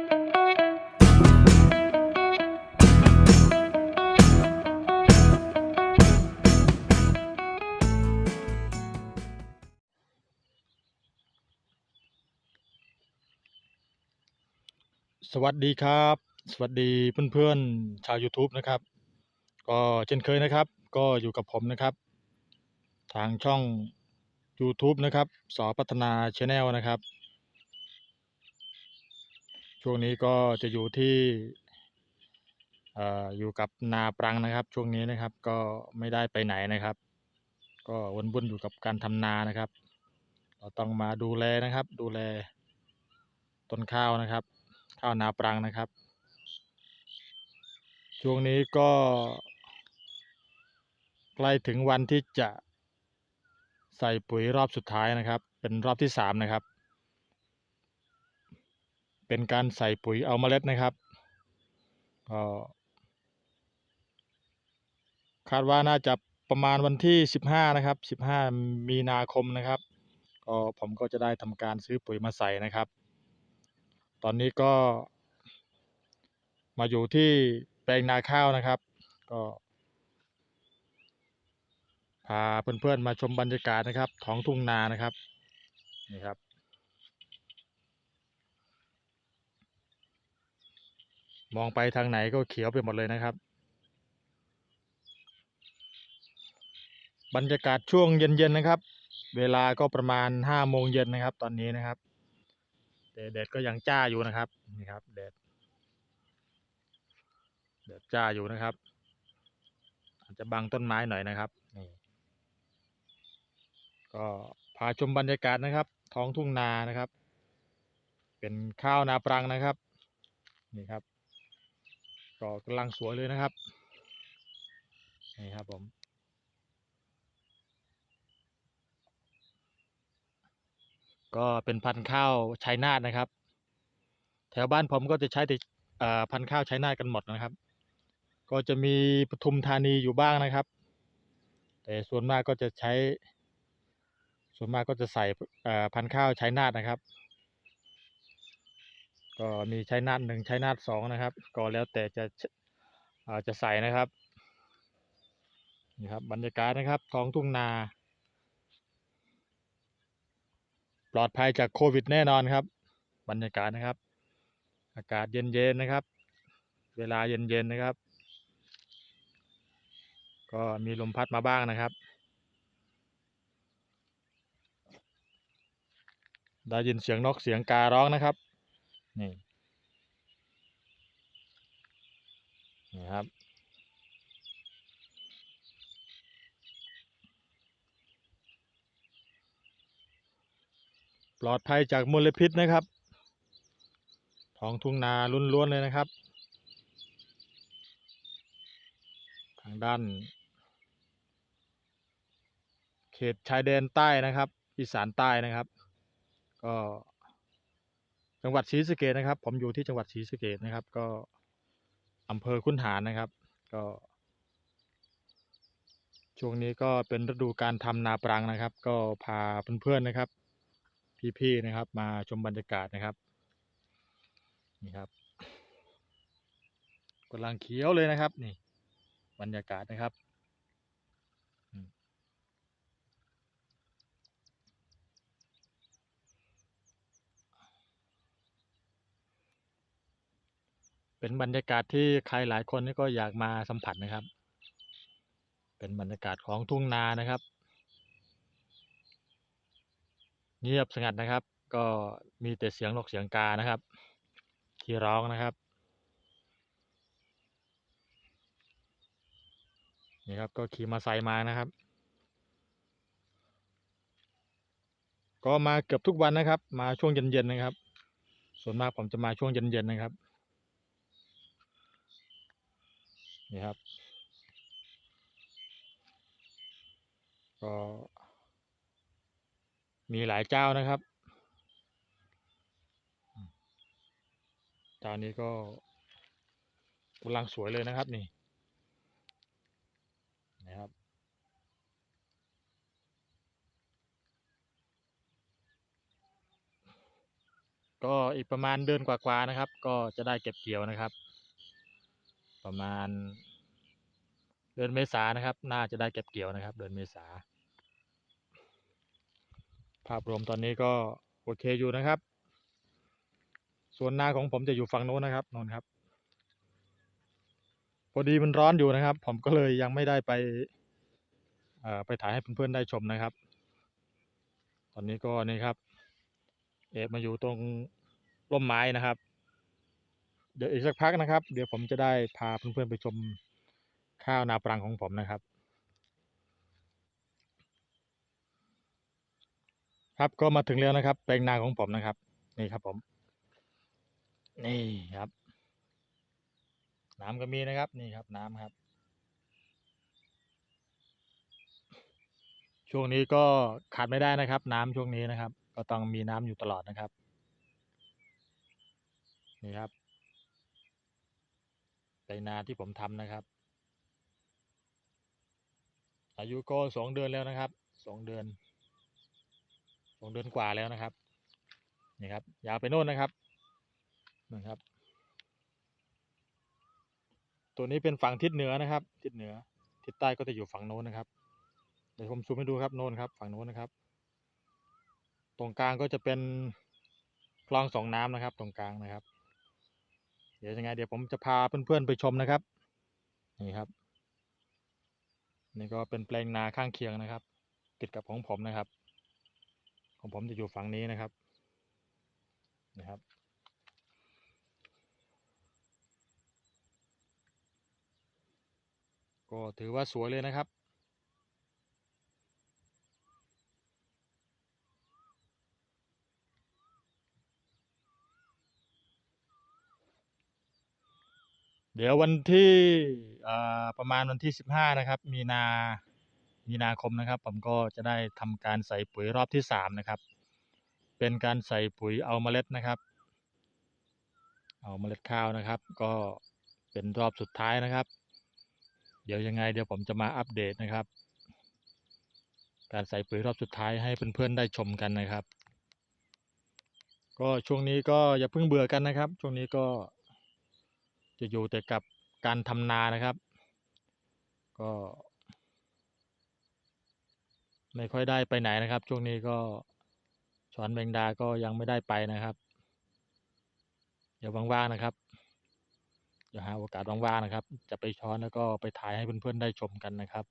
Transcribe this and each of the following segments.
สวัสดีครับ สวัสดีเพื่อนๆ ชาว YouTube นะครับ ก็เช่นเคยนะครับ ก็อยู่กับผมนะครับ ทางช่อง YouTube นะครับสอพัฒนาช n แนลนะครับ ช่วงนี้ก็จะอยู่ที่อยู่กับนาปรังนะครับ ช่วงนี้นะครับก็ไม่ได้ไปไหนนะครับ ก็วนๆอยู่กับการทำนานะครับ เราต้องมาดูแลนะครับ ดูแลต้นข้าวนะครับ ข้าวนาปรังนะครับ ช่วงนี้ก็ ใกล้ถึงวันที่จะใส่ปุ๋ยรอบสุดท้ายนะครับ เป็นรอบที่สามนะครับ เป็นการใส่ปุ๋ยเอาเมล็ดนะครับก็คาดว่าน่าจะประมาณวันที่สิบห้านะครับสิบห้ามีนาคมนะครับ ก็ผมก็จะได้ทำการซื้อปุ๋ยมาใส่นะครับ ตอนนี้ก็มาอยู่ที่แปลงนาข้าวนะครับ ก็พาเพื่อนๆมาชมบรรยากาศนะครับท้องทุ่งนานะครับ นี่ครับ มองไปทางไหนก็เขียวไปหมดเลยนะครับ บรรยากาศช่วงเย็นๆนะครับ เวลาก็ประมาณห้าโมงเย็นนะครับ ตอนนี้นะครับแต่แดดก็ยังจ้าอยู่นะครับนี่ครับแดดแดดจ้าอยู่นะครับ อาจจะบังต้นไม้หน่อยนะครับนี่ก็พาชมบรรยากาศนะครับ ท้องทุ่งนานะครับ เป็นข้าวนาปรังนะครับนี่ครับ ก็กำลังสวยเลยนะครับ นี่ครับผมก็เป็นพันธุ์ข้าวชัยนาทนะครับ แถวบ้านผมก็จะใช้แต่เอ่อพันธุ์ข้าวชัยนาทกันหมดนะครับ ก็จะมีปทุมธานีอยู่บ้างนะครับ แต่ส่วนมากก็จะใช้ ส่วนมากก็จะใส่อ่อพันธุ์ข้าวชัยนาทนะครับ ก็มีชัยนาทหนึ่งชัยนาทสองนะครับ ก็แล้วแต่จะอ่าจะใส่นะครับนี่ครับบรรยากาศนะครับท้องทุ่งนา ปลอดภัยจากโควิดแน่นอนครับ บรรยากาศนะครับ อากาศเย็นๆนะครับ เวลาเย็นๆนะครับ ก็มีลมพัดมาบ้างนะครับ ได้ยินเสียงนกเสียงการ้องนะครับ นี่นี่ครับ ปลอดภัยจากมลพิษนะครับ ท้องทุ่งนาล้วนๆเลยนะครับ ทางด้าน เขตชายแดนใต้นะครับ อีสานใต้นะครับ ก็ จังหวัดศรีสะเกษนะครับ ผมอยู่ที่จังหวัดศรีสะเกษนะครับ ก็อำเภอคุนหารนะครับ ก็ ช่วงนี้ก็เป็นฤดูการทำนาปรังนะครับ ก็พาเพื่อนๆนะครับ พี่ๆนะครับ มาชมบรรยากาศนะครับนี่ครับกำลังเขียวเลยนะครับ นี่ บรรยากาศนะครับ เป็นบรรยากาศที่ใครหลายคนนี่ก็อยากมาสัมผัสนะครับ เป็นบรรยากาศของทุ่งนานะครับ เงียบสงัดนะครับ ก็มีแต่เสียงนกเสียงกานะครับ ที่ร้องนะครับนี่ครับก็ขี่มาไซค์มานะครับ ก็มาเกือบทุกวันนะครับ มาช่วงเย็นๆนะครับ ส่วนมากผมจะมาช่วงเย็นๆนะครับ นี่ครับ ก็มีหลายเจ้านะครับอืมเจ้านี้ก็กำลังสวยเลยนะครับนี่นะครับก็อีกประมาณเดือนกว่าๆนะครับ ก็จะได้เก็บเกี่ยวนะครับ ประมาณ เดือนเมษานะครับ น่าจะได้เก็บเกี่ยวนะครับ เดือนเมษา ภาพรวมตอนนี้ก็โอเคอยู่นะครับ ส่วนนาของผมจะอยู่ฝั่งโน้นนะครับน้นครับ พอดีมันร้อนอยู่นะครับ ผมก็เลยยังไม่ได้ไปไปถ่ายให้เพื่อนๆได้ชมนะครับ ตอนนี้ก็นี่ครับ เอบมาอยู่ตรงร่มไม้นะครับ เดี๋ยวอีกสักพักนะครับ เดี๋ยวผมจะได้พาเพื่อนๆไปชมข้าวนาปรังของผมนะครับ ครับก็มาถึงแล้วนะครับแปลงนาของผมนะครับ นี่ครับผม นี่ครับ น้ำก็มีนะครับ นี่ครับน้ำครับ ช่วงนี้ก็ขาดไม่ได้นะครับ น้ำช่วงนี้นะครับ ก็ต้องมีน้ำอยู่ตลอดนะครับนี่ครับ แปลงนาที่ผมทำนะครับ อายุก็สองเดือนแล้วนะครับสองเดือนสองเดือนกว่าแล้วนะครับนี่ครับยาวไปโน่นนะครับนะครับ ตัวนี้เป็นฝั่งทิศเหนือนะครับ ทิศเหนือ ทิศใต้ก็จะอยู่ฝั่งโน้นนะครับเดี๋ยวผมซูมให้ดูครับโน้นครับ ฝั่งโน้นนะครับ ตรงกลางก็จะเป็นคลองสองน้ำนะครับ ตรงกลางนะครับ เดี๋ยวยังไงเดี๋ยวผมจะพาเพื่อนๆไปชมนะครับ นี่ครับ นี่ก็เป็นแปลงนาข้างเคียงนะครับ ติดกับของผมนะครับ ของผมจะอยู่ฝั่งนี้นะครับ นะครับก็ถือว่าสวยเลยนะครับ เดี๋ยววันที่ประมาณวันที่สิบห้านะครับ มีนามีนาคมนะครับ ผมก็จะได้ทำการใส่ปุ๋ยรอบที่สามนะครับ เป็นการใส่ปุ๋ยเอาเมล็ดนะครับ เอาเมล็ดข้าวนะครับ ก็เป็นรอบสุดท้ายนะครับ เดี๋ยวยังไง เดี๋ยวผมจะมาอัปเดตนะครับ การใส่ปุ๋ยรอบสุดท้ายให้เพื่อนๆได้ชมกันนะครับ ก็ช่วงนี้ก็อย่าเพิ่งเบื่อกันนะครับ ช่วงนี้ก็ จะอยู่แต่กับการทำนานะครับ ก็ ไม่ค่อยได้ไปไหนนะครับ ช่วงนี้ก็ช้อนแมงดาก็ยังไม่ได้ไปนะครับ เดี๋ยวว่างๆนะครับเดี๋ยวหาโอกาสว่างๆนะครับ จะไปช้อนแล้วก็ไปถ่ายให้เพื่อนๆได้ชมกันนะครับ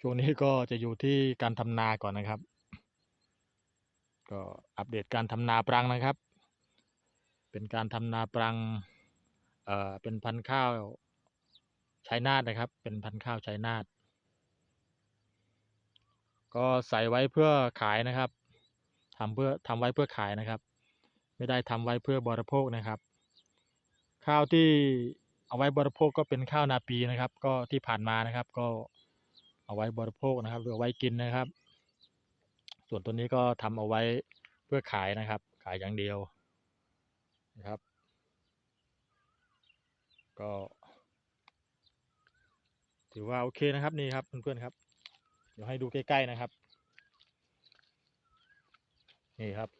ช่วงนี้ก็จะอยู่ที่การทำนาก่อนนะครับ ก็อัปเดตการทำนาปรังนะครับ เป็นการทำนาปรัง อ่อเป็นพันธุ์ข้าวชัยนาทนะครับ เป็นพันธุ์ข้าวชัยนาทก็ใส่ไว้เพื่อขายนะครับทำเพื่อทำไว้เพื่อขายนะครับ ไม่ได้ทำไว้เพื่อบริโภคนะครับ ข้าวที่เอาไว้บริโภคก็เป็นข้าวนาปีนะครับ ก็ที่ผ่านมานะครับ ก็เอาไว้บริโภคนะครับหรือเอาไว้กินนะครับ ส่วนตัวนี้ก็ทำเอาไว้เพื่อขายนะครับ ขายอย่างเดียวนะครับ ก็ ถือว่าโอเคนะครับนี่ครับเพื่อนๆครับ เดี๋ยวให้ดูใกล้ๆนะครับ นี่ครับ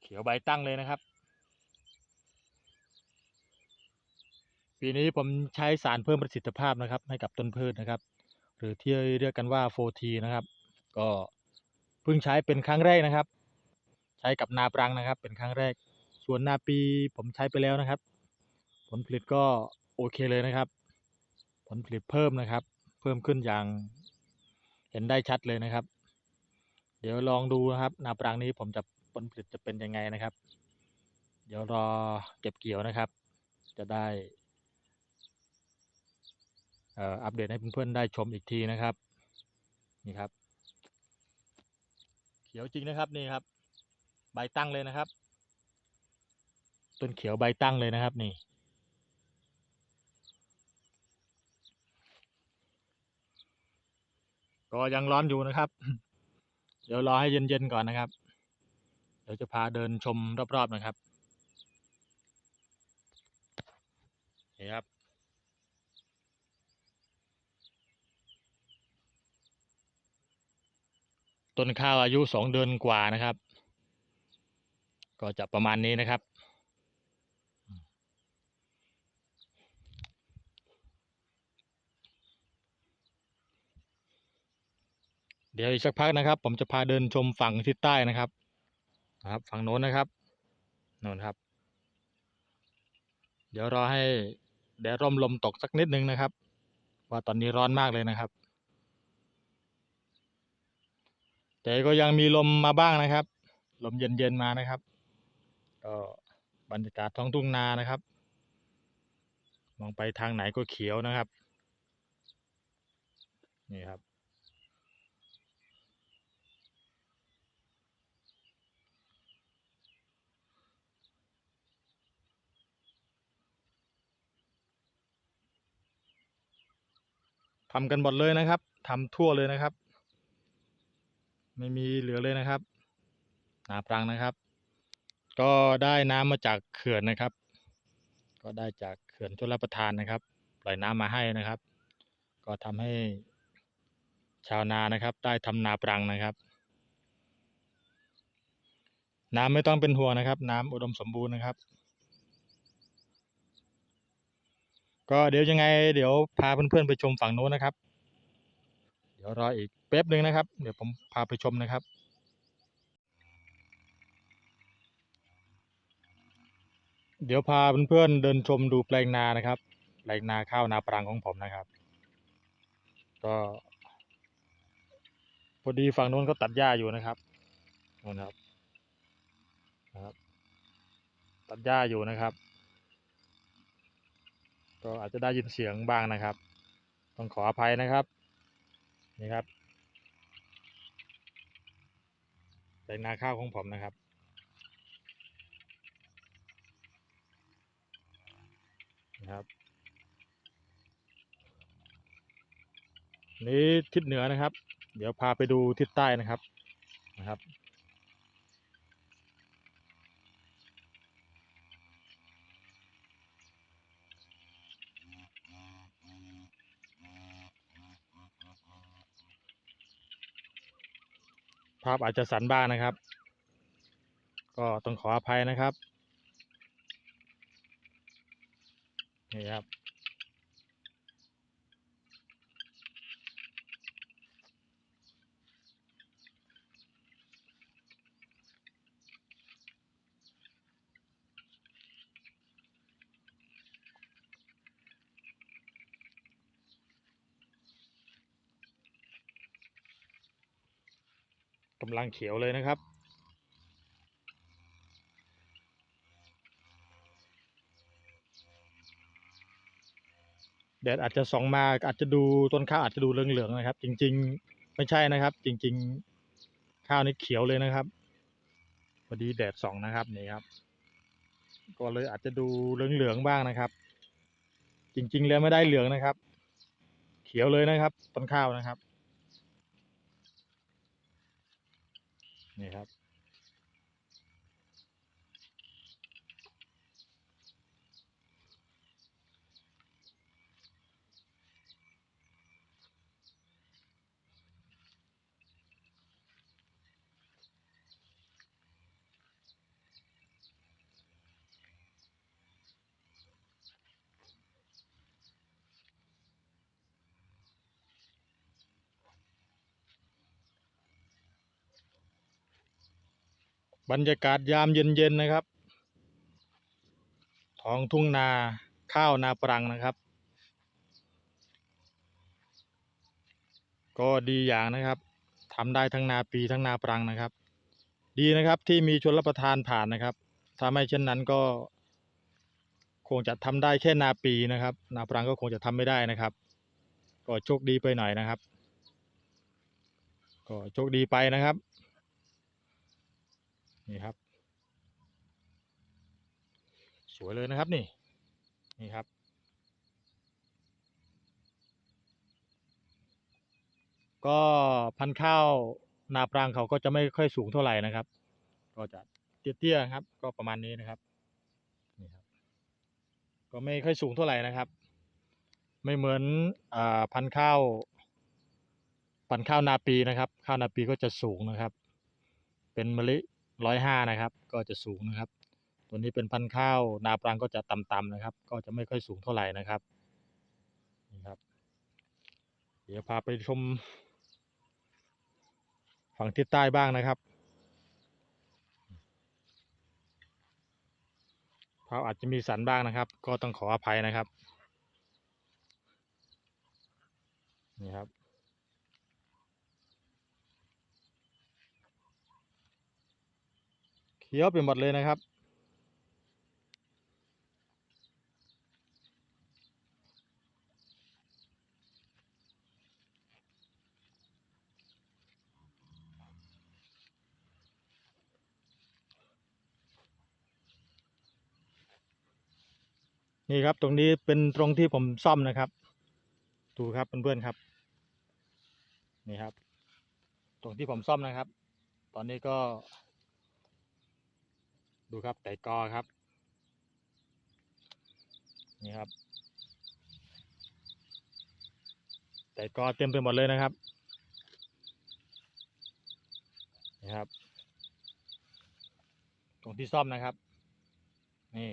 เขียวใบตั้งเลยนะครับ ปีนี้ผมใช้สารเพิ่มประสิทธิภาพนะครับ ให้กับต้นพืชนะครับ หรือที่เรียกกันว่าโฟทีนะครับ ก็เพิ่งใช้เป็นครั้งแรกนะครับ ช้กับนาปรังนะครับ เป็นครั้งแรก ส่วนนาปีผมใช้ไปแล้วนะครับ ผลผลิตก็โอเคเลยนะครับ ผลผลิตเพิ่มนะครับ เพิ่มขึ้นอย่างเห็นได้ชัดเลยนะครับ เดี๋ยวลองดูนะครับ นาปรังนี้ผมจะผลผลิตจะเป็นยังไงนะครับ เดี๋ยวรอเก็บเกี่ยวนะครับ จะได้เอ่ออัปเดตให้เพื่อนๆได้ชมอีกทีนะครับ นี่ครับ เขียวจริงนะครับนี่ครับ ใบตั้งเลยนะครับ ต้นเขียวใบตั้งเลยนะครับนี่ ก็ยังร้อนอยู่นะครับ เดี๋ยวรอให้เย็นๆก่อนนะครับ เดี๋ยวจะพาเดินชมรอบๆนะครับนี่ครับต้นข้าวอายุสองเดือนกว่านะครับ ก็จะประมาณนี้นะครับ เดี๋ยวอีกสักพักนะครับ ผมจะพาเดินชมฝั่งทิศใต้นะครับนะครับ ฝั่งโน้นนะครับโน้นครับ เดี๋ยวรอให้แดดร่มลมตกสักนิดนึงนะครับ ว่าตอนนี้ร้อนมากเลยนะครับ แต่ก็ยังมีลมมาบ้างนะครับ ลมเย็นๆมานะครับ ก็บรรยากาศท้องทุ่งนานะครับ มองไปทางไหนก็เขียวนะครับ นี่ครับ ทำกันหมดเลยนะครับ ทำทั่วเลยนะครับ ไม่มีเหลือเลยนะครับ นาปรังนะครับ ก็ได้น้ำมาจากเขื่อนนะครับ ก็ได้จากเขื่อนชลประทานนะครับ ปล่อยน้ำมาให้นะครับ ก็ทำให้ชาวนานะครับ ได้ทำนาปรังนะครับ น้ำไม่ต้องเป็นห่วงนะครับ น้ำอุดมสมบูรณ์นะครับ ก็เดี๋ยวยังไง เดี๋ยวพาเพื่อนๆไปชมฝั่งโน้นนะครับ เดี๋ยวรออีกแป๊บหนึ่งนะครับ เดี๋ยวผมพาไปชมนะครับ เดี๋ยวพาเพื่อนๆเดินชมดูแปลงนานะครับ แปลงนาข้าวนาปรังของผมนะครับ ก็พอดีฝั่งโน้นเขาตัดหญ้าอยู่นะครับน้นครับนะครับ ตัดหญ้าอยู่นะครับ ก็อาจจะได้ยินเสียงบ้างนะครับ ต้องขออภัยนะครับ นี่ครับแปลงนาข้าวของผมนะครับ นี้ทิศเหนือนะครับ เดี๋ยวพาไปดูทิศใต้นะครับนะครับ ภาพอาจจะสั่นบ้างนะครับ ก็ต้องขออภัยนะครับนี่ครับ กำลังเขียวเลยนะครับ แดดอาจจะส่องมาอาจจะดูต้นข้าวอาจจะดูเหลืองๆนะครับ จริง ๆ ไม่ใช่นะครับ จริง ๆ ข้าวนี่เขียวเลยนะครับพอดีแดดส่องนะครับนี่ครับ ก็เลยอาจจะดูเหลืองๆบ้างนะครับ จริง ๆ แล้วไม่ได้เหลืองนะครับ เขียวเลยนะครับ ต้นข้าวนะครับ นี่ครับ บรรยากาศยามเย็นๆนะครับ ท้องทุ่งนาข้าวนาปรังนะครับ ก็ดีอย่างนะครับทำได้ทั้งนาปีทั้งนาปรังนะครับ ดีนะครับที่มีชนรับประทานผ่านนะครับ ถ้าไม่เช่นนั้นก็ คงจะทำได้แค่นาปีนะครับ นาปรังก็คงจะทำไม่ได้นะครับ ก็โชคดีไปหน่อยนะครับ ก็โชคดีไปนะครับ นี่ครับ สวยเลยนะครับนี่ นี่ครับ ก็พันข้าวนาปรังเขาก็จะไม่ค่อยสูงเท่าไหร่นะครับ ก็จะเตี้ยๆครับ ก็ประมาณนี้นะครับนี่ครับ ก็ไม่ค่อยสูงเท่าไหร่นะครับ ไม่เหมือนอ่าพันข้าวพันข้าวนาปีนะครับ ข้าวนาปีก็จะสูงนะครับ เป็นมะลิ ร้อยห้านะครับ ก็จะสูงนะครับ ตัวนี้เป็นพันธุ์ข้าว นาปรังก็จะต่ำๆนะครับ ก็จะไม่ค่อยสูงเท่าไหร่นะครับนี่ครับ เดี๋ยวพาไปชม ฝั่งทิศใต้บ้างนะครับภาพอาจจะมีสันบ้างนะครับ ก็ต้องขออภัยนะครับ นี่ครับ เขียวไปหมดเลยนะครับ นี่ครับตรงนี้เป็นตรงที่ผมซ่อมนะครับ ดูครับเพื่อนๆครับ นี่ครับ ตรงที่ผมซ่อมนะครับ ตอนนี้ก็ ดูครับไต่กอครับ นี่ครับไต่กอเต็มไปหมดเลยนะครับนี่ครับ ตรงที่ซ่อมนะครับ นี่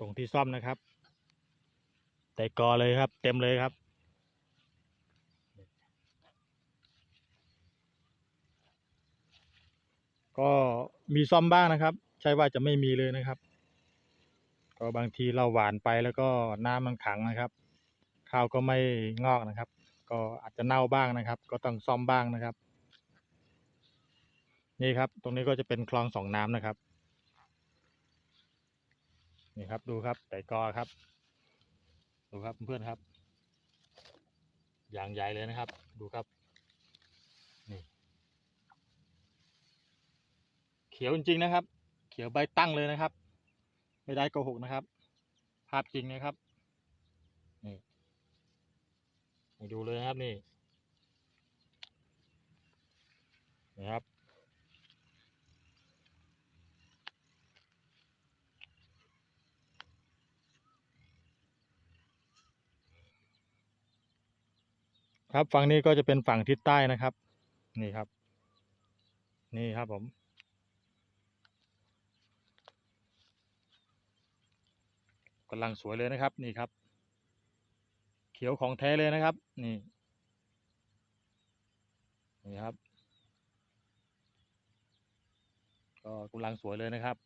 ตรงที่ซ่อมนะครับไต่กอเลยครับ เต็มเลยครับ ก็มีซ่อมบ้างนะครับ ใช่ว่าจะไม่มีเลยนะครับ ก็บางทีเราหวานไปแล้วก็น้ำมันขังนะครับข้าวก็ไม่งอกนะครับ ก็อาจจะเน่าบ้างนะครับ ก็ต้องซ่อมบ้างนะครับ นี่ครับ ตรงนี้ก็จะเป็นคลองสองน้ำนะครับ นี่ครับดูครับไต่กอครับ ดูครับเพื่อนครับ อย่างใหญ่เลยนะครับ ดูครับ นี่ เขียวจริงๆนะครับ เขียวใบตั้งเลยนะครับ ไม่ได้โกหกนะครับ ภาพจริงนะครับ นี่ดูเลยนะครับนี่นี่ครับ ครับฝั่งนี้ก็จะเป็นฝั่งทิศใต้นะครับ นี่ครับ นี่ครับผมกำลังสวยเลยนะครับ นี่ครับ เขียวของแท้เลยนะครับ นี่ นี่ครับ ก็กำลังสวยเลยนะครับ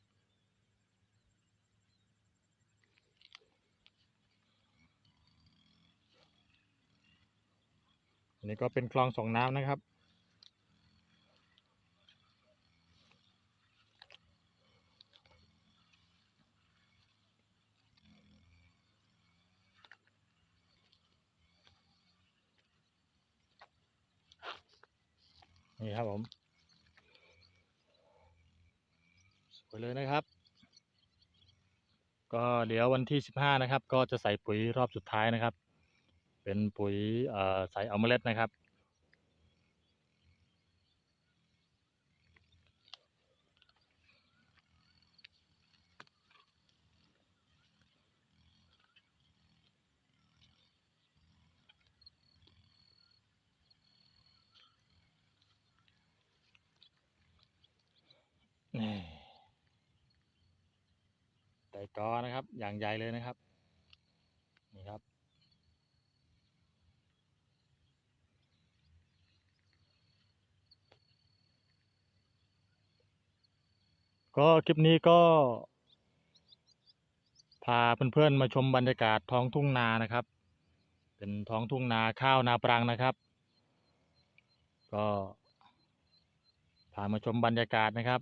อันนี้ก็เป็นคลองส่งน้ำนะครับ นี่ครับผมสวยเลยนะครับ ก็เดี๋ยววันที่สิบห้านะครับ ก็จะใส่ปุ๋ยรอบสุดท้ายนะครับ เป็นปุ๋ยเอ่อใส่เอาเมล็ดนะครับ นี่ไต่กอนะครับ อย่างใหญ่เลยนะครับ นี่ครับ ก็คลิปนี้ก็ พาเพื่อนๆมาชมบรรยากาศท้องทุ่งนานะครับ เป็นท้องทุ่งนาข้าวนาปรังนะครับ ก็พามาชมบรรยากาศนะครับ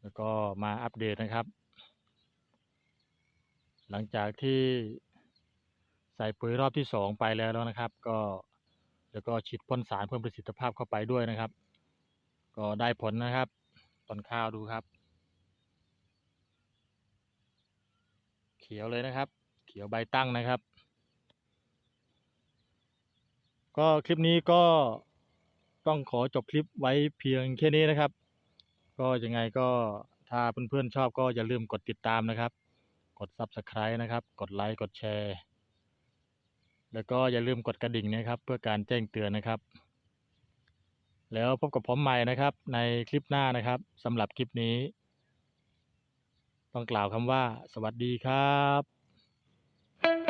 แล้วก็มาอัปเดตนะครับ หลังจากที่ใส่ปุ๋ยรอบที่สองไปแล้วแล้วนะครับ ก็แล้วก็ฉีดพ่นสารเพิ่มประสิทธิภาพเข้าไปด้วยนะครับ ก็ได้ผลนะครับ ต้นข้าวดูครับ เขียวเลยนะครับ เขียวใบตั้งนะครับ ก็คลิปนี้ก็ต้องขอจบคลิปไว้เพียงแค่นี้นะครับ ก็ยังไงก็ถ้าเพื่อนๆชอบก็อย่าลืมกดติดตามนะครับ กด Subscribe นะครับ กดไลค์กดแชร์ แล้วก็อย่าลืมกดกระดิ่งนะครับ เพื่อการแจ้งเตือนนะครับ แล้วพบกับผมใหม่นะครับ ในคลิปหน้านะครับสำหรับคลิปนี้ ต้องกล่าวคำว่า สวัสดีครับ thank you